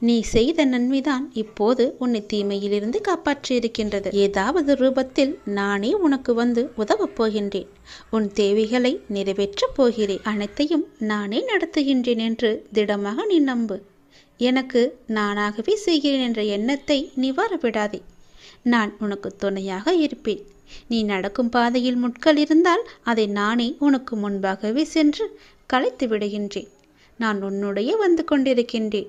நீ செய்த நன்மைதான் இப்போது உன்னை தீமையிலிருந்து காப்பாற்றியிருக்கின்றது. ஏதாவது ரூபத்தில் நானே உனக்கு வந்து உதவப் போகின்றேன். உன் தேவைகளை நிறைவேற்றப் போகிறேன் அனைத்தையும் நானே நடத்துகின்றேன் என்று திடமாக நீ நம்பு. எனக்கு நானாகவே செய்கிறேன் என்ற எண்ணத்தை நீ வரவிடாதே. நான் உனக்கு துணையாக இருப்பேன். நீ நடக்கும் பாதையில் முட்கள் இருந்தால் அதை நானே உனக்கு முன்பாகவே சென்று கலைத்து விடுகின்றேன். நான் உன்னுடைய வந்து கொண்டிருக்கின்றேன்.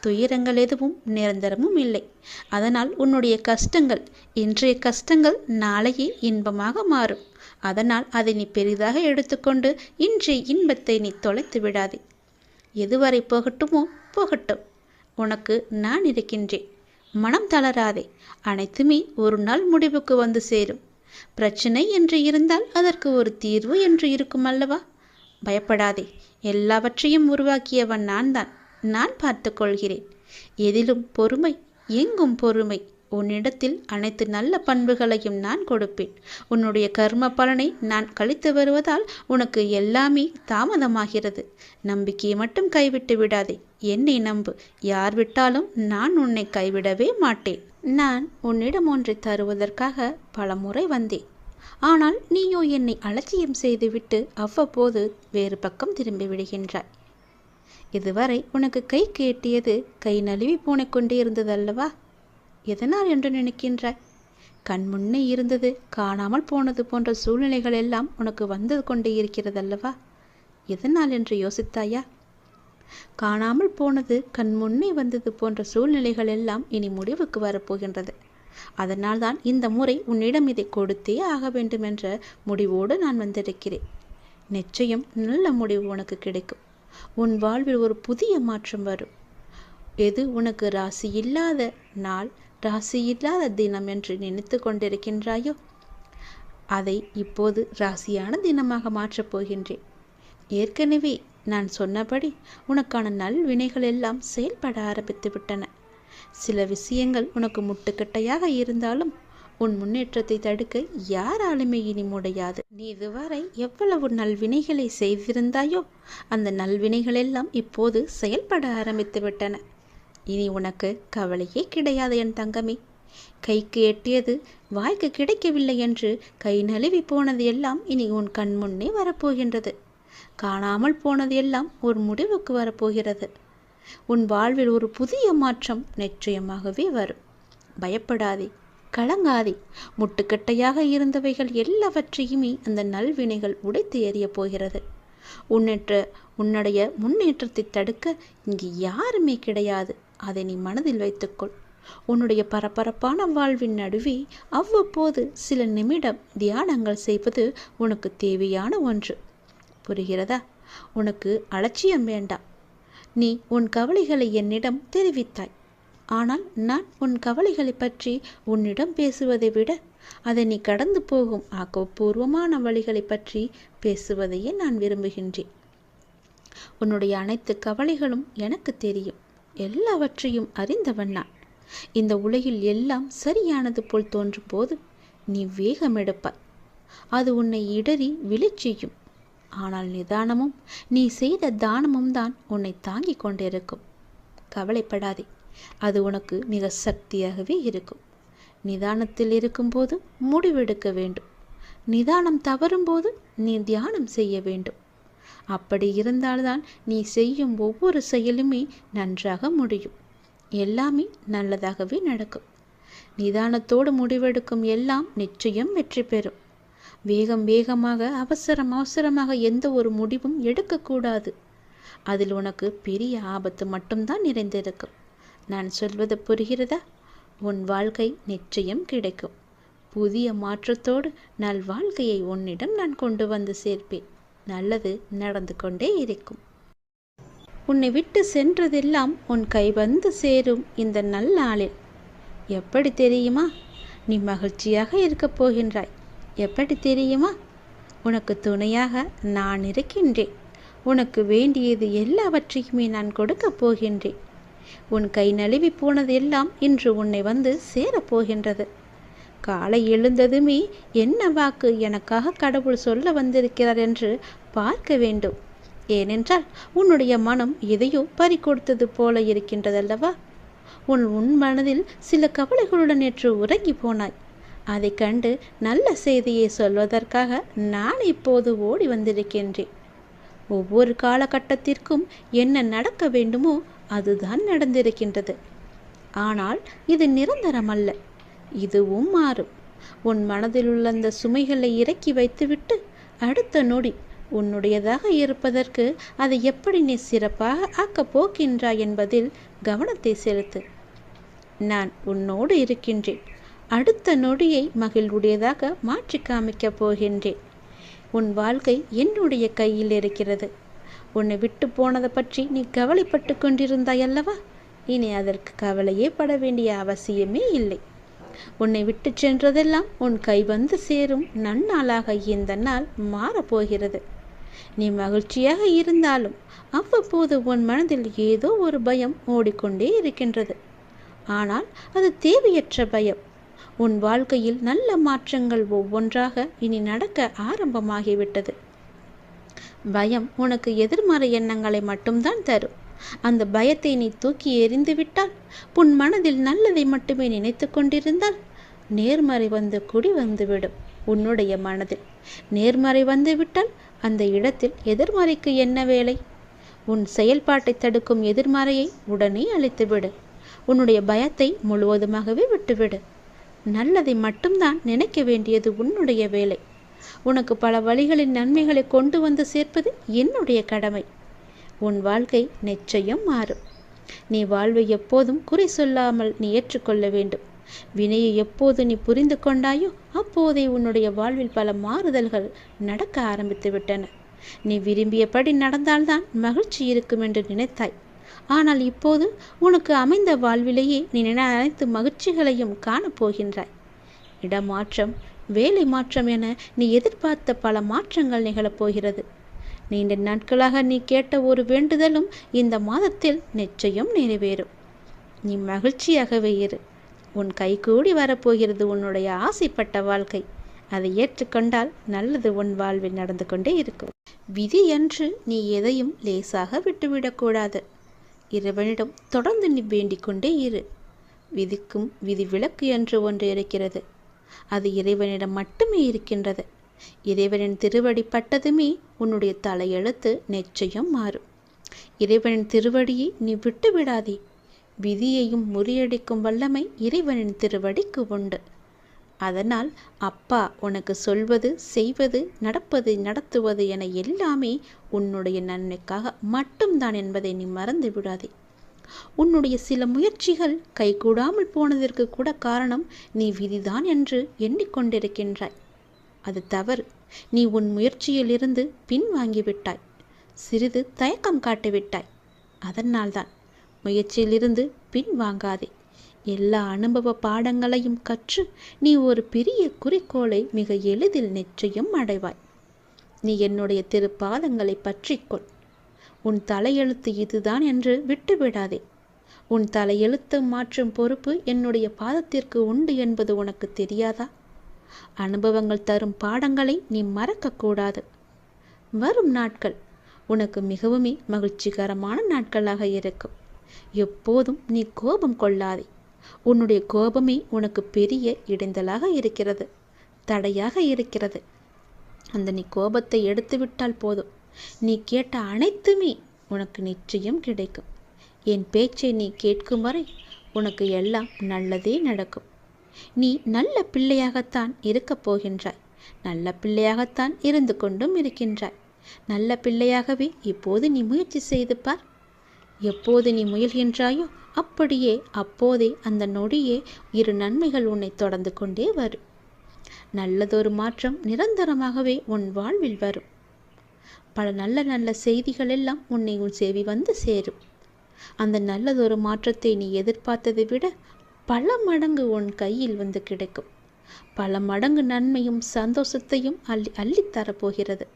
துயரங்கள் எதுவும் நிரந்தரமும் இல்லை. அதனால் உன்னுடைய கஷ்டங்கள் இன்றைய கஷ்டங்கள் நாளையே இன்பமாக மாறும். அதனால் அதை நீ பெரிதாக எடுத்துக்கொண்டு இன்றைய இன்பத்தை நீ தொலைத்து விடாதே. எதுவரை போகட்டுமோ போகட்டும். உனக்கு நான் இருக்கின்றேன். மனம் தளராதே. அனைத்துமே ஒரு நாள் முடிவுக்கு வந்து சேரும். பிரச்சனை என்று இருந்தால் அதற்கு ஒரு தீர்வு என்று இருக்கும் அல்லவா? பயப்படாதே. எல்லாவற்றையும் உருவாக்கியவன் நான் தான் நான் பார்த்து கொள்கிறேன் எதிலும் பொறுமை எங்கும் பொறுமை. உன்னிடத்தில் அனைத்து நல்ல பண்புகளையும் நான் கொடுப்பேன். உன்னுடைய கர்ம பலனை நான் கழித்து வருவதால் உனக்கு எல்லாமே தாமதமாகிறது. நம்பிக்கையை மட்டும் கைவிட்டு விடாதே. என்னை நம்பு. யார் விட்டாலும் நான் உன்னை கைவிடவே மாட்டேன். நான் உன்னிடம் ஒன்றை தருவதற்காக பல முறை வந்தேன். ஆனால் நீயோ என்னை அலட்சியம் செய்துவிட்டு அவ்வப்போது வேறு பக்கம் திரும்பி விடுகின்றாய். இதுவரை உனக்கு கை கேட்டியது கை நழுவி போனிக் கொண்டே இருந்ததல்லவா? எதனால் என்று நினைக்கின்றாய்? கண் முன்னே இருந்தது காணாமல் போனது போன்ற சூழ்நிலைகள் எல்லாம் உனக்கு வந்து கொண்டே இருக்கிறதல்லவா? எதனால் என்று யோசித்தாயா? காணாமல் போனது கண் முன்னே வந்தது போன்ற சூழ்நிலைகள் எல்லாம் இனி முடிவுக்கு வரப்போகின்றது. அதனால்தான் இந்த முறை உன்னிடம் இதை கொடுத்தே ஆக வேண்டும் என்ற முடிவோடு நான் வந்திருக்கிறேன். நிச்சயம் நல்ல முடிவு உனக்கு கிடைக்கும். உன் வாழ்வில் ஒரு புதிய மாற்றம் வரும். எது உனக்கு ராசி இல்லாத நாள் ராசி இல்லாத தினம் என்று நினைத்து கொண்டிருக்கின்றாயோ? அதை இப்போது ராசியான தினமாக மாற்றப் போகின்றேன். ஏற்கனவே நான் சொன்னபடி உனக்கான நல்வினைகள் எல்லாம் செயல்பட ஆரம்பித்து விட்டன சில விஷயங்கள் உனக்கு முட்டுக்கட்டையாக இருந்தாலும் உன் முன்னேற்றத்தை தடுக்க யாராலுமே இனி முடியாது. நீ இதுவரை எவ்வளவு நல்வினைகளை செய்திருந்தாயோ அந்த நல்வினைகள் எல்லாம் இப்போது செயல்பட ஆரம்பித்து விட்டன இனி உனக்கு கவலையே கிடையாது என் தங்கமே. கைக்கு எட்டியது வாய்க்கு கிடைக்கவில்லை என்று கை நழுவி போனது எல்லாம் இனி உன் கண் முன்னே வரப்போகின்றது. காணாமல் போனது எல்லாம் ஒரு முடிவுக்கு வரப்போகிறது. உன் வாழ்வில் ஒரு புதிய மாற்றம் நிச்சயமாகவே வரும். பயப்படாதே. கலங்காதே. முட்டுக்கட்டையாக இருந்தவைகள் எல்லாவற்றையுமே அந்த நல்வினைகள் உடைத்து எறியப் போகிறது. உன்னேற்ற உன்னுடைய முன்னேற்றத்தை தடுக்க இங்கு யாருமே கிடையாது. அதை நீ மனதில் வைத்துக்கொள். உன்னுடைய பரபரப்பான வாழ்வின் நடுவே அவ்வப்போது சில நிமிடம் தியானங்கள் செய்வது உனக்கு தேவையான ஒன்று. புரிகிறதா? உனக்கு அலட்சியம் வேண்டாம். நீ உன் கவலைகளை என்னிடம் தெரிவித்தாய். ஆனால் நான் உன் கவலைகளை பற்றி உன்னிடம் பேசுவதை விட அதை நீ கடந்து போகும் ஆக்கப்பூர்வமான வழிகளை பற்றி பேசுவதையே நான் விரும்புகின்றேன். உன்னுடைய அனைத்து கவலைகளும் எனக்கு தெரியும். எல்லாவற்றையும் அறிந்தவன் நான். இந்த உலகில் எல்லாம் சரியானது போல் தோன்றும் போது நீ வேகம் எடுப்பாய். அது உன்னை இடறி விழிச்செய்யும் ஆனால் நிதானமும் நீ செய்த தானமும் தான் உன்னை தாங்கிக் கொண்டிருக்கும். கவலைப்படாதே. அது உனக்கு மிக சக்தியாகவே இருக்கும். நிதானத்தில் இருக்கும்போது முடிவெடுக்க வேண்டும். நிதானம் தவறும்போது நீ தியானம் செய்ய வேண்டும். அப்படி இருந்தால்தான் நீ செய்யும் ஒவ்வொரு செயலுமே நன்றாக முடியும். எல்லாமே நல்லதாகவே நடக்கும். நிதானத்தோடு முடிவெடுக்கும் எல்லாம் நிச்சயம் வெற்றி பெறும். வேகம் வேகமாக அவசரம் அவசரமாக எந்த ஒரு முடிவும் எடுக்கக்கூடாது. அதில் உனக்கு பெரிய ஆபத்து மட்டும்தான் நிறைந்திருக்கும். நான் சொல்வது புரிகிறதா? உன் வாழ்க்கை நிச்சயம் கிடைக்கும். புதிய மாற்றத்தோடு நல் வாழ்க்கையை உன்னிடம் நான் கொண்டு வந்து சேர்ப்பேன். நல்லது நடந்து கொண்டே இருக்கும். உன்னை விட்டு சென்றதெல்லாம் உன் கை வந்து சேரும் இந்த நல்லாளில் எப்படி தெரியுமா? நீ மகிழ்ச்சியாக இருக்கப் போகின்றாய். எப்படி தெரியுமா? உனக்கு துணையாக நான் இருக்கின்றேன். உனக்கு வேண்டியது எல்லாவற்றையுமே நான் கொடுக்கப் போகின்றேன். உன் கை நழுவி போனது எல்லாம் இன்று உன்னை வந்து சேரப்போகின்றது. காலை எழுந்ததுமே என்ன வாக்கு எனக்காக கடவுள் சொல்ல வந்திருக்கிறார் என்று பார்க்க வேண்டும். ஏனென்றால் உன்னுடைய மனம் எதையோ பறிகொடுத்தது போல இருக்கின்றதல்லவா? உன் உன் மனதில் சில கவலைகளுடன் நேற்று உறங்கி போனாய். அதை கண்டு நல்ல செய்தியை சொல்வதற்காக நான் இப்போது ஓடி வந்திருக்கின்றேன். ஒவ்வொரு காலகட்டத்திற்கும் என்ன நடக்க வேண்டுமோ அதுதான் நடந்திருக்கின்றது. ஆனால் இது நிரந்தரமல்ல. இதுவும் மாறும். உன் மனதில் உள்ள அந்த சுமைகளை இறக்கி வைத்துவிட்டு அடுத்த நொடி உன்னுடையதாக இருப்பதற்கு அதை எப்படி நீ சிறப்பாக ஆக்கப் போகின்றாய் என்பதில் கவனத்தை செலுத்து. நான் உன்னோடு இருக்கின்றேன். அடுத்த நொடியை மகிழ்வுடையதாக மாற்றி காமிக்கப் போகின்றேன். உன் வாழ்க்கை என்னுடைய கையில் இருக்கிறது. உன்னை விட்டு போனதை பற்றி நீ கவலைப்பட்டு கொண்டிருந்தாய் அல்லவா? இனி அதற்கு கவலையே பட வேண்டிய அவசியமே இல்லை. உன்னை விட்டு சென்றதெல்லாம் உன் கை வந்து சேரும் நன்னாளாக இந்த நாள் மாறப்போகிறது நீ மகிழ்ச்சியாக இருந்தாலும் அவ்வப்போது உன் மனதில் ஏதோ ஒரு பயம் ஓடிக்கொண்டே இருக்கின்றது. ஆனால் அது தேவையற்ற பயம். உன் வாழ்க்கையில் நல்ல மாற்றங்கள் ஒவ்வொன்றாக இனி நடக்க ஆரம்பமாகிவிட்டது. பயம் உனக்கு எதிர்மறை எண்ணங்களை மட்டும்தான் தரும். அந்த பயத்தை நீ தூக்கி எறிந்து விட்டால் உன் மனதில் நல்லதை மட்டுமே நினைத்து கொண்டிருந்தால் நேர்மறை வந்து குடி வந்துவிடும் உன்னுடைய மனதில். நேர்மறை வந்துவிட்டால் அந்த இடத்தில் எதிர்மறைக்கு என்ன வேலை? உன் செயல்பாட்டை தடுக்கும் எதிர்மறையை உடனே அழித்துவிடு. உன்னுடைய பயத்தை முழுவதுமாகவே விட்டுவிடு. நல்லதை மட்டும்தான் நினைக்க வேண்டியது உன்னுடைய வேலை. உனக்கு பல வழிகளின் நன்மைகளை கொண்டு வந்து சேர்ப்பது என்னுடைய கடமை. உன் வாழ்க்கை நிச்சயம் மாறும். நீ வாழ்வை எப்போதும் குறை சொல்லாமல் நீ ஏற்றுக்கொள்ள வேண்டும். வினையை எப்போது நீ புரிந்து கொண்டாயோ அப்போதே உன்னுடைய வாழ்வில் பல மாறுதல்கள் நடக்க ஆரம்பித்து விட்டன. நீ விரும்பியபடி நடந்தால்தான் மகிழ்ச்சி இருக்கும் என்று நினைத்தாய். ஆனால் இப்போது உனக்கு அமைந்த வாழ்விலேயே நீ நின அனைத்து மகிழ்ச்சிகளையும் காணப்போகின்றாய். இடமாற்றம் வேலை மாற்றம் என நீ எதிர்பார்த்த பல மாற்றங்கள் நிகழப்போகிறது நீண்ட நாட்களாக நீ கேட்ட ஒரு வேண்டுதலும் இந்த மாதத்தில் நிச்சயம் நிறைவேறும். நீ மகிழ்ச்சியாகவே இரு. உன் கைகூடி வரப்போகிறது உன்னுடைய ஆசைப்பட்ட வாழ்க்கை. அதை ஏற்றுக்கொண்டால் நல்லது உன் வாழ்வில் நடந்து கொண்டே இருக்கும். விதி என்று நீ எதையும் லேசாக விட்டுவிடக்கூடாது இறைவனிடம் தொடர்ந்து நீ வேண்டிக் கொண்டே இரு. விதிக்கும் விதி விளக்கு என்று ஒன்று இருக்கிறது. அது இறைவனிடம் மட்டுமே இருக்கின்றது. இறைவனின் திருவடி பட்டதுமே உன்னுடைய தலையெழுத்து நிச்சயம் மாறும். இறைவனின் திருவடியை நீ விட்டு விடாதே. விதியையும் முறியடிக்கும் வல்லமை இறைவனின் திருவடிக்கு உண்டு. அதனால் அப்பா உனக்கு சொல்வது செய்வது நடப்பது நடத்துவது என எல்லாமே உன்னுடைய நன்மைக்காக மட்டும்தான் என்பதை நீ மறந்து விடாதே. உன்னுடைய சில முயற்சிகள் கைகூடாமல் போனதற்கு கூட காரணம் நீ விதிதான் என்று எண்ணிக்கொண்டிருக்கின்றாய். அது தவறு. நீ உன் முயற்சியிலிருந்து பின்வாங்கிவிட்டாய் சிறிது தயக்கம் காட்டிவிட்டாய். அதனால்தான் முயற்சியிலிருந்து பின்வாங்காதே எல்லா அனுபவ பாடங்களையும் கற்று நீ ஒரு பெரிய குறிக்கோளை மிக எளிதில் நிச்சயம் அடைவாய். நீ என்னுடைய திருப்பாதங்களை பற்றிக்கொள் உன் தலையெழுத்து இதுதான் என்று விட்டுவிடாதே. உன் தலையெழுத்து மாற்றும் பொறுப்பு என்னுடைய பாதத்திற்கு உண்டு என்பது உனக்கு தெரியாதா? அனுபவங்கள் தரும் பாடங்களை நீ மறக்கக்கூடாது. வரும் நாட்கள் உனக்கு மிகவுமே மகிழ்ச்சிகரமான நாட்களாக இருக்கும். எப்போதும் நீ கோபம் கொள்ளாதே. உன்னுடைய கோபமே உனக்கு பெரிய இடைந்தலாக இருக்கிறது தடையாக இருக்கிறது. அந்த நீ கோபத்தை எடுத்துவிட்டால் போதும். நீ கேட்ட அனைத்துமே உனக்கு நிச்சயம் கிடைக்கும். என் பேச்சை நீ கேட்கும் வரை உனக்கு எல்லாம் நல்லதே நடக்கும். நீ நல்ல பிள்ளையாகத்தான் இருக்கப் போகின்றாய். நல்ல பிள்ளையாகத்தான் இருந்து கொண்டும் இருக்கின்றாய். நல்ல பிள்ளையாகவே இப்போது நீ முயற்சி செய்து பார். எப்போது நீ முயல்கின்றாயோ அப்படியே அப்போதே அந்த நொடியே இரு நன்மைகள் உன்னை தொடர்ந்து கொண்டே வரும். நல்லதொரு மாற்றம் நிரந்தரமாகவே உன் வாழ்வில் வரும். பல நல்ல நல்ல செய்திகள் எல்லாம் உன்னை உன் செவி வந்து சேரும். அந்த நல்லதொரு மாற்றத்தை நீ எதிர்பார்த்ததை விட பல மடங்கு உன் கையில் வந்து கிடைக்கும். பல மடங்கு நன்மையும் சந்தோஷத்தையும் அள்ளி அள்ளித் தரப்போகிறது.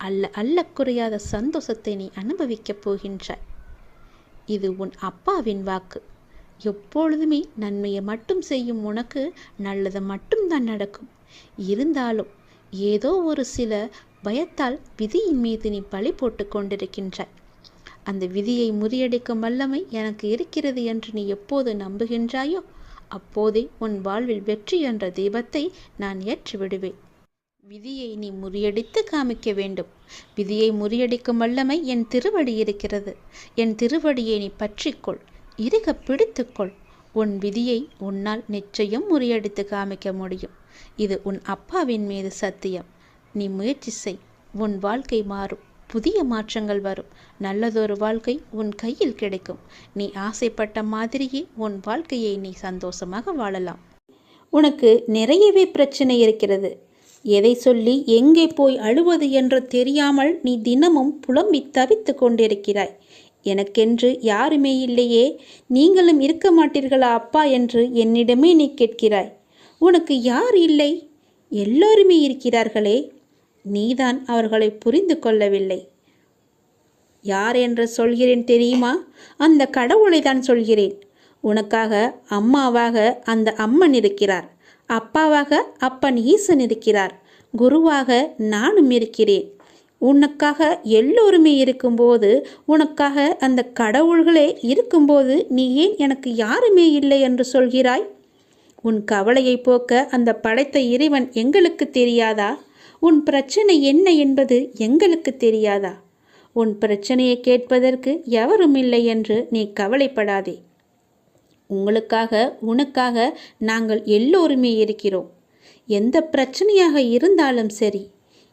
அல்ல அல்ல குறையாத சந்தோஷத்தை நீ அனுபவிக்கப் போகின்றாய். இது உன் அப்பாவின் வாக்கு. எப்பொழுதுமே நன்மையை மட்டும் செய்யும் உனக்கு நல்லது மட்டும்தான் நடக்கும். இருந்தாலும் ஏதோ ஒரு சில பயத்தால் விதியின் மீது நீ பழி போட்டு கொண்டிருக்கின்றாய். அந்த விதியை முறியடிக்கும் வல்லமை எனக்கு இருக்கிறது என்று நீ எப்போது நம்புகின்றாயோ அப்போதே உன் வாழ்வில் வெற்றி என்ற தீபத்தை நான் ஏற்றி விடுவேன் விதியை நீ முறியடித்து காமிக்க வேண்டும். விதியை முறியடிக்கும் வல்லமை என் திருவடி இருக்கிறது. என் திருவடியை நீ பற்றிக்கொள் இருக பிடித்துக்கொள். உன் விதியை உன்னால் நிச்சயம் முறியடித்து காமிக்க முடியும். இது உன் அப்பாவின் மீது சத்தியம். நீ முயற்சி செய். உன் வாழ்க்கை மாறும். புதிய மாற்றங்கள் வரும். நல்லதொரு வாழ்க்கை உன் கையில் கிடைக்கும். நீ ஆசைப்பட்ட மாதிரியே உன் வாழ்க்கையை நீ சந்தோஷமாக வாழலாம். உனக்கு நிறையவே பிரச்சனை இருக்கிறது. எதை சொல்லி எங்கே போய் அழுவது என்று தெரியாமல் நீ தினமும் புலம்பி தவித்து கொண்டிருக்கிறாய். எனக்கென்று யாருமே இல்லையே. நீங்களும் இருக்க மாட்டீர்களா அப்பா என்று என்னிடமே நீ கேட்கிறாய். உனக்கு யார் இல்லை? எல்லோருமே இருக்கிறார்களே. நீதான் அவர்களை புரிந்து கொள்ளவில்லை. யார் என்று சொல்கிறேன் தெரியுமா? அந்த கடவுளை தான் சொல்கிறேன். உனக்காக அம்மாவாக அந்த அம்மன் இருக்கிறார். அப்பாவாக அப்பன் ஈசன் இருக்கிறார். குருவாக நானும் இருக்கிறேன். உனக்காக எல்லோருமே இருக்கும்போது உனக்காக அந்த கடவுள்களே இருக்கும்போது நீ ஏன் எனக்கு யாருமே இல்லை என்று சொல்கிறாய்? உன் கவலையை போக்க அந்த படைத்த இறைவன் எங்களுக்கு தெரியாதா? உன் பிரச்சனை என்ன என்பது எங்களுக்கு தெரியாதா? உன் பிரச்சனையை கேட்பதற்கு எவரும் இல்லை என்று நீ கவலைப்படாதே. உங்களுக்காக உனக்காக நாங்கள் எல்லோருமே இருக்கிறோம். எந்த பிரச்சனையாக இருந்தாலும் சரி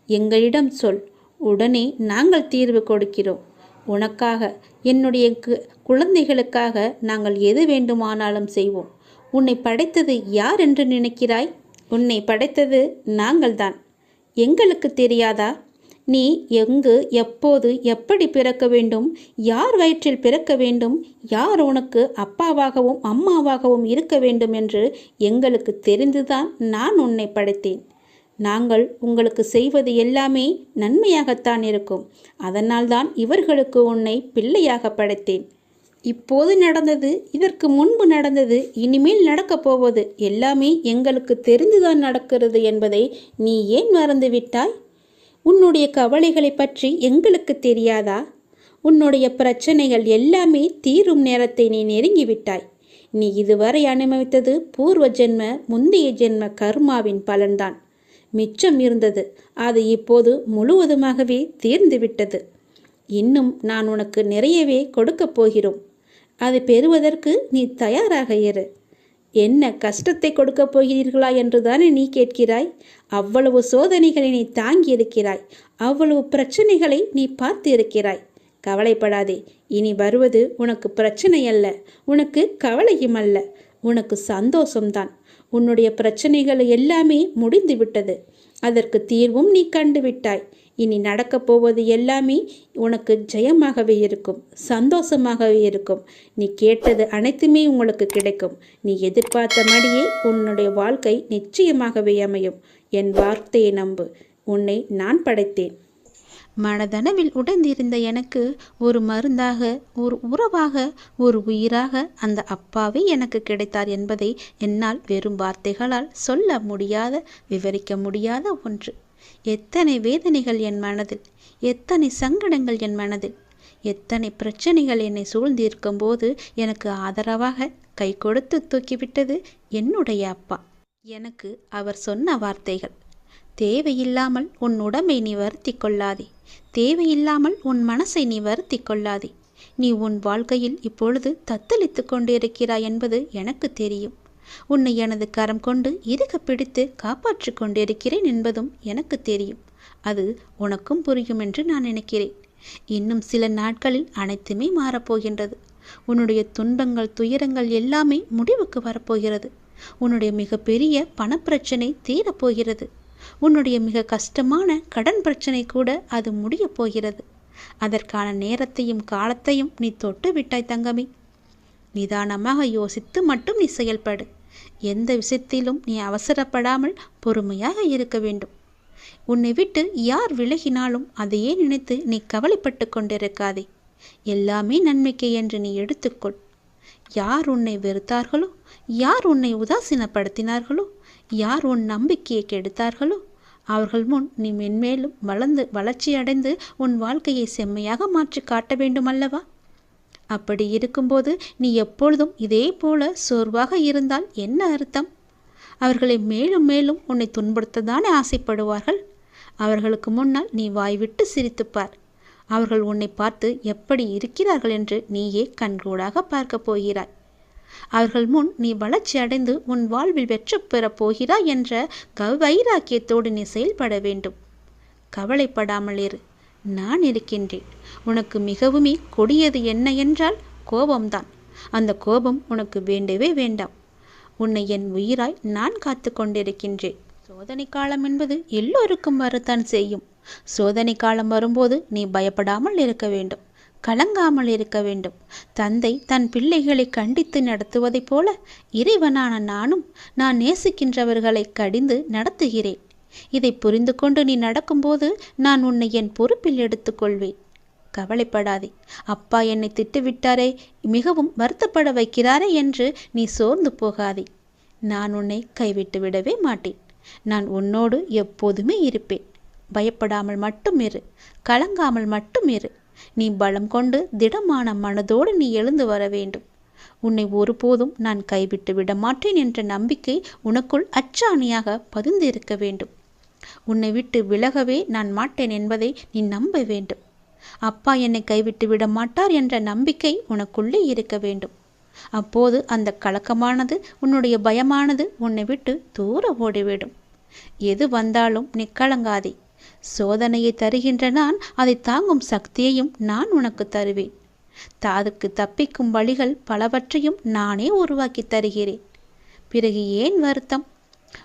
எங்களிடம் சொல். உடனே நாங்கள் தீர்வு கொடுக்கிறோம். உனக்காக என்னுடைய கு- குழந்தைகளுக்காக நாங்கள் எது வேண்டுமானாலும் செய்வோம். உன்னை படைத்தது யார் என்று நினைக்கிறாய்? உன்னை படைத்தது நாங்கள்தான். எங்களுக்கு தெரியாதா? நீ எங்கு எப்போது எப்படி பிறக்க வேண்டும்? யார் வயிற்றில் பிறக்க வேண்டும்? யார் உனக்கு அப்பாவாகவும் அம்மாவாகவும் இருக்க வேண்டும் என்று எங்களுக்கு தெரிந்துதான் நான் உன்னை படைத்தேன். நாங்கள் உங்களுக்கு செய்வது எல்லாமே நன்மையாகத்தான் இருக்கும். அதனால்தான் இவர்களுக்கு உன்னை பிள்ளையாக படைத்தேன். இப்போது நடந்தது இதற்கு முன்பு நடந்தது இனிமேல் நடக்கப் போவது எல்லாமே எங்களுக்கு தெரிந்துதான் நடக்கிறது என்பதை நீ ஏன் மறந்துவிட்டாய்? உன்னுடைய கவலைகளை பற்றி எங்களுக்கு தெரியாதா? உன்னுடைய பிரச்சனைகள் எல்லாமே தீரும் நேரத்தை நீ நெருங்கிவிட்டாய். நீ இதுவரை அனுபவித்தது பூர்வ ஜென்ம முந்தைய ஜென்ம கர்மாவின் பலன்தான். மிச்சம் இருந்தது அது இப்போது முழுவதுமாகவே தீர்ந்துவிட்டது. இன்னும் நான் உனக்கு நிறையவே கொடுக்கப் போகிறோம். அது பெறுவதற்கு நீ தயாராக இரு. என்ன கஷ்டத்தை கொடுக்கப் போகிறீர்களா என்றுதானே நீ கேட்கிறாய்? அவ்வளவு சோதனைகளை நீ தாங்கி இருக்கிறாய் அவ்வளவு பிரச்சனைகளை நீ பார்த்து இருக்கிறாய் கவலைப்படாதே. இனி வருவது உனக்கு பிரச்சனை அல்ல உனக்கு கவலையும் அல்ல. உனக்கு சந்தோஷம்தான். உன்னுடைய பிரச்சனைகள் எல்லாமே முடிந்து விட்டது அதற்கு தீர்வும் நீ கண்டுவிட்டாய். இனி நடக்கப் போவது எல்லாமே உனக்கு ஜெயமாகவே இருக்கும் சந்தோஷமாகவே இருக்கும். நீ கேட்டது அனைத்துமே உங்களுக்கு கிடைக்கும். நீ எதிர்பார்த்த மாதிரியே உன்னுடைய வாழ்க்கை நிச்சயமாகவே அமையும். என் வார்த்தையை நம்பு. உன்னை நான் படைத்தேன். மனதனவில் உடைந்திருந்த எனக்கு ஒரு மருந்தாக ஒரு உறவாக ஒரு உயிராக அந்த அப்பாவே எனக்கு கிடைத்தார் என்பதை என்னால் வெறும் வார்த்தைகளால் சொல்ல முடியாத விவரிக்க முடியாத ஒன்று. எத்தனை வேதனைகள் என் மனதில் எத்தனை சங்கடங்கள் என் மனதில் எத்தனை பிரச்சனைகள் என்னை சூழ்ந்திருக்கும் போது எனக்கு ஆதரவாக கை கொடுத்து தூக்கிவிட்டது என்னுடைய அப்பா. எனக்கு அவர் சொன்ன வார்த்தைகள் தேவையில்லாமல் உன் உடம்பை நீ வருத்தி கொள்ளாதே தேவையில்லாமல் உன் மனசை நீ வருத்தி கொள்ளாதே நீ உன் வாழ்க்கையில் இப்பொழுது தத்தளித்து கொண்டிருக்கிறாய் என்பது எனக்கு தெரியும். உன்னை எனது கரம் கொண்டு இறுக பிடித்து காப்பாற்றி கொண்டிருக்கிறேன் என்பதும் எனக்கு தெரியும். அது உனக்கும் புரியும் என்று நான் நினைக்கிறேன். இன்னும் சில நாட்களில் அனைத்துமே மாறப்போகின்றது. உன்னுடைய துன்பங்கள் துயரங்கள் எல்லாமே முடிவுக்கு வரப்போகிறது. உன்னுடைய மிகப்பெரிய பணப்பிரச்சனை தீரப்போகிறது. உன்னுடைய மிக கஷ்டமான கடன் பிரச்சனை கூட அது முடியப் போகிறது. அதற்கான நேரத்தையும் காலத்தையும் நீ தொட்டு விட்டாய் தங்கமி. நிதானமாக யோசித்து மட்டும் நீ செயல்படு. எந்த விஷயத்திலும் நீ அவசரப்படாமல் பொறுமையாக இருக்க வேண்டும். உன்னை விட்டு யார் விலகினாலும் அதையே நினைத்து நீ கவலைப்பட்டு கொண்டிருக்காதே. எல்லாமே நன்மைக்கு என்று நீ எடுத்துக்கொள். யார் உன்னை வெறுத்தார்களோ யார் உன்னை உதாசீனப்படுத்தினார்களோ யார் உன் நம்பிக்கையை கெடுத்தார்களோ அவர்கள் முன் நீ மென்மேலும் வளர்ந்து வளர்ச்சியடைந்து உன் வாழ்க்கையை செம்மையாக மாற்றி காட்ட வேண்டுமல்லவா? அப்படி இருக்கும்போது நீ எப்பொழுதும் இதே போல சோர்வாக இருந்தால் என்ன அர்த்தம்? அவர்களை மேலும் மேலும் உன்னை துன்புறுத்ததானே ஆசைப்படுவார்கள்? அவர்களுக்கு முன்னால் நீ வாய்விட்டு சிரித்துப்பார். அவர்கள் உன்னை பார்த்து எப்படி இருக்கிறார்கள் என்று நீயே கண்கூடாக பார்க்கப் போகிறாய். அவர்கள் முன் நீ வளர்ச்சி அடைந்து உன் வாழ்வில் வெற்றி பெறப் போகிறாய் என்ற கவைராக்கியத்தோடு நீ செயல்பட வேண்டும். கவலைப்படாமல் இரு. நான் இருக்கின்றேன். உனக்கு மிகவுமே கொடியது என்ன என்றால் கோபம்தான். அந்த கோபம் உனக்கு வேண்டவே வேண்டாம். உன்னை என் உயிராய் நான் காத்து கொண்டிருக்கின்றேன். சோதனை காலம் என்பது எல்லோருக்கும் வரத்தான் செய்யும். சோதனை காலம் வரும்போது நீ பயப்படாமல் இருக்க வேண்டும். கலங்காமல் இருக்க வேண்டும். தந்தை தன் பிள்ளைகளை கண்டித்து நடத்துவதைப் போல இறைவனான நானும் நான் நேசிக்கின்றவர்களை கடிந்து நடத்துகிறேன். இதை புரிந்து கொண்டு நீ நடக்கும்போது நான் உன்னை என் பொறுப்பில் எடுத்துக்கொள்வேன். கவலைப்படாதே. அப்பா என்னை திட்டுவிட்டாரே மிகவும் வருத்தப்பட வைக்கிறாரே என்று நீ சோர்ந்து போகாதே. நான் உன்னை கைவிட்டு விடவே மாட்டேன். நான் உன்னோடு எப்போதுமே இருப்பேன். பயப்படாமல் மட்டும் இரு. கலங்காமல் மட்டும் இரு. நீ பலம் கொண்டு திடமான மனதோடு நீ எழுந்து வர வேண்டும். உன்னை ஒருபோதும் நான் கைவிட்டு விட மாட்டேன் என்ற நம்பிக்கை உனக்குள் அச்சாணியாக பதிந்திருக்க வேண்டும். உன்னை விட்டு விலகவே நான் மாட்டேன் என்பதை நீ நம்ப வேண்டும். அப்பா என்னை கைவிட்டு விட மாட்டார் என்ற நம்பிக்கை உனக்குள்ளே இருக்க வேண்டும். அப்போது அந்த கலக்கமானது உன்னுடைய பயமானது உன்னை விட்டு தூர ஓடிவிடும். எது வந்தாலும் நீ கலங்காதே. சோதனையை தருகின்ற நான் அதை தாங்கும் சக்தியையும் நான் உனக்கு தருவேன். தாதுக்கு தப்பிக்கும் வழிகள் பலவற்றையும் நானே உருவாக்கி தருகிறேன். பிறகு ஏன் வருத்தம்?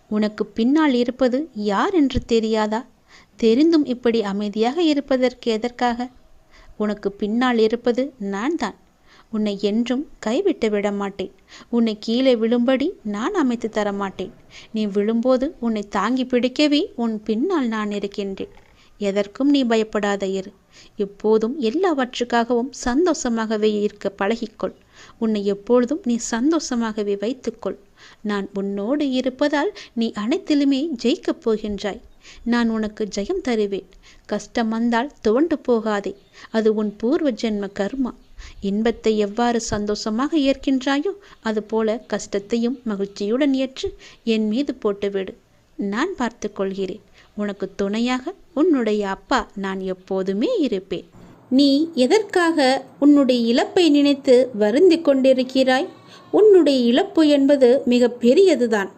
உனக்கு பின்னால் இருப்பது யார் என்று தெரியாதா? தெரிந்தும் இப்படி அமைதியாக இருப்பதற்கு எதற்காக? உனக்கு பின்னால் இருப்பது நான் தான் உன்னை என்றும் கைவிட்டு விட மாட்டேன் உன்னை கீழே விழும்படி நான் அமைத்து தர மாட்டேன் நீ விழும்போது உன்னை தாங்கி பிடிக்கவே உன் பின்னால் நான் இருக்கின்றேன். எதற்கும் நீ பயப்படாத இரு எப்போதும் எல்லாவற்றுக்காகவும் சந்தோஷமாகவே இருக்க பழகிக்கொள். உன்னை எப்பொழுதும் நீ சந்தோஷமாகவே வைத்துக்கொள். நான் உன்னோடு இருப்பதால் நீ அனைத்திலுமே ஜெயிக்கப் போகின்றாய். நான் உனக்கு ஜெயம் தருவேன். கஷ்டம் வந்தால் துவண்டு போகாதே. அது உன் பூர்வ ஜென்ம கர்மா. இன்பத்தை எவ்வாறு சந்தோஷமாக ஏற்கின்றாயோ அதுபோல கஷ்டத்தையும் மகிழ்ச்சியுடன் ஏற்று என் மீது போட்டுவிடு. நான் பார்த்து கொள்கிறேன் உனக்கு துணையாக உன்னுடைய அப்பா நான் எப்போதுமே இருப்பேன். நீ எதற்காக உன்னுடைய இழப்பை நினைத்து வருந்தி கொண்டிருக்கிறாய்? உன்னுடைய இழப்பு என்பது மிக பெரியதுதான்.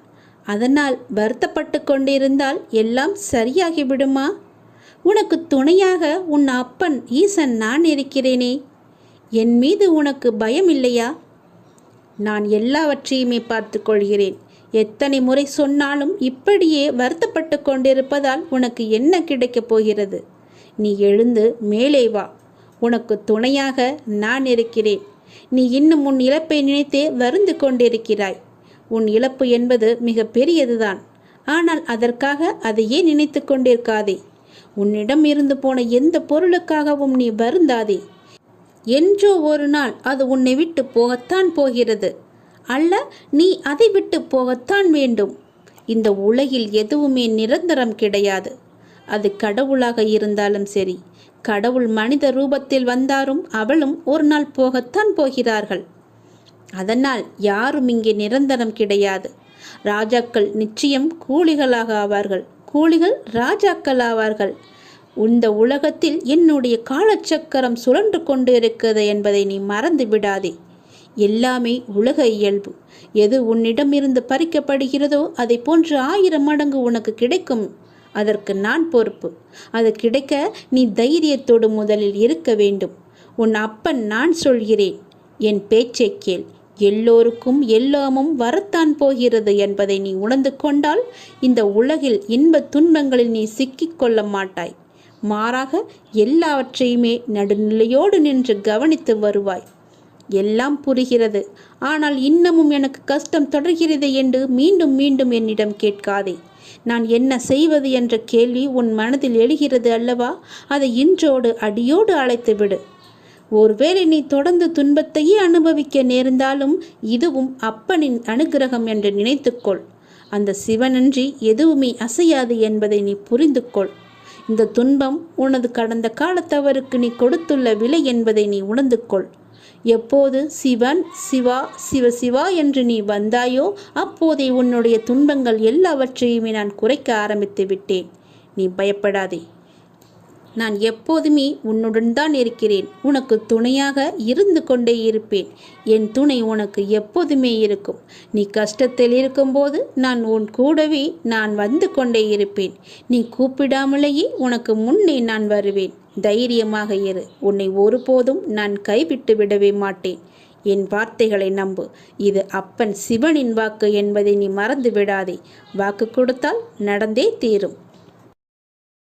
அதனால் வருத்தப்பட்டு கொண்டிருந்தால் எல்லாம் சரியாகிவிடுமா? உனக்கு துணையாக உன் அப்பன் ஈசன் நான் இருக்கிறேனே. என் மீது உனக்கு பயம் இல்லையா நான் எல்லாவற்றையுமே பார்த்து கொள்கிறேன். எத்தனை முறை சொன்னாலும் இப்படியே வருத்தப்பட்டு கொண்டிருப்பதால் உனக்கு என்ன கிடைக்கப் போகிறது? நீ எழுந்து மேலே வா. உனக்கு துணையாக நான் இருக்கிறேன். நீ இன்னும் உன் இழப்பை நினைத்தே வருந்து கொண்டிருக்கிறாய். உன் இழப்பு என்பது மிக பெரியதுதான். ஆனால் அதற்காக அதையே நினைத்து கொண்டிருக்காதே. உன்னிடம் இருந்து போன எந்த பொருளுக்காகவும் நீ வருந்தாதே. என்றோ ஒரு நாள் அது உன்னை விட்டு போகத்தான் போகிறது. அல்ல நீ அதை விட்டு போகத்தான் வேண்டும். இந்த உலகில் எதுவுமே நிரந்தரம் கிடையாது. அது கடவுளாக இருந்தாலும் சரி கடவுள் மனித ரூபத்தில் வந்தாரும் அவளும் ஒரு நாள் போகத்தான் போகிறார்கள். அதனால் யாரும் இங்கே நிரந்தரம் கிடையாது. ராஜாக்கள் நிச்சயம் கூலிகளாக ஆவார்கள். கூலிகள் ராஜாக்கள் ஆவார்கள். இந்த உலகத்தில் என்னுடைய காலச்சக்கரம் சுழன்று கொண்டு இருக்கிறது என்பதை நீ மறந்து விடாதே. எல்லாமே உலக இயல்பு. எது உன்னிடமிருந்து பறிக்கப்படுகிறதோ அதை போன்று ஆயிரம் மடங்கு உனக்கு கிடைக்கும். அதற்கு நான் பொறுப்பு. அது கிடைக்க நீ தைரியத்தோடு முதலில் இருக்க வேண்டும். உன் அப்பன் நான் சொல்கிறேன். என் பேச்சை கேள். எல்லோருக்கும் எல்லாமும் வரத்தான் போகிறது என்பதை நீ உணர்ந்து கொண்டால் இந்த உலகில் இன்ப துன்பங்களில் நீ சிக்கிக் கொள்ள மாட்டாய். மாறாக எல்லாவற்றையுமே நடுநிலையோடு நின்று கவனித்து வருவாய். எல்லாம் புரிகிறது. ஆனால் இன்னமும் எனக்கு கஷ்டம் தொடர்கிறது என்று மீண்டும் மீண்டும் என்னிடம் கேட்காதே. நான் என்ன செய்வது என்ற கேள்வி உன் மனதில் எழுகிறது அல்லவா? அதை இன்றோடு அடியோடு அழைத்து விடு. ஒருவேளை நீ தொடர்ந்து துன்பத்தையே அனுபவிக்க நேர்ந்தாலும் இதுவும் அப்பனின் அனுகிரகம் என்று நினைத்துக்கொள். அந்த சிவனன்றி எதுவுமே அசையாது என்பதை நீ புரிந்து கொள் இந்த துன்பம் உனது கடந்த காலத்தவருக்கு நீ கொடுத்துள்ள விலை என்பதை நீ உணர்ந்து கொள் எப்போது சிவன் சிவா சிவ சிவா என்று நீ வந்தாயோ அப்போதே உன்னுடைய துன்பங்கள் எல்லாவற்றையுமே நான் குறைக்க ஆரம்பித்து விட்டேன். நீ பயப்படாதே. நான் எப்போதுமே உன்னுடன் தான் இருக்கிறேன். உனக்கு துணையாக இருந்து கொண்டே இருப்பேன். என் துணை உனக்கு எப்போதுமே இருக்கும். நீ கஷ்டத்தில் இருக்கும்போது நான் உன் கூடவே நான் வந்து கொண்டே இருப்பேன். நீ கூப்பிடாமலேயே உனக்கு முன்னே நான் வருவேன். தைரியமாக இரு. உன்னை ஒருபோதும் நான் கைவிட்டு விடவே மாட்டேன். என் வார்த்தைகளை நம்பு. இது அப்பன் சிவனின் வாக்கு என்பதை நீ மறந்து விடாதே. வாக்கு கொடுத்தால் நடந்தே தீரும்.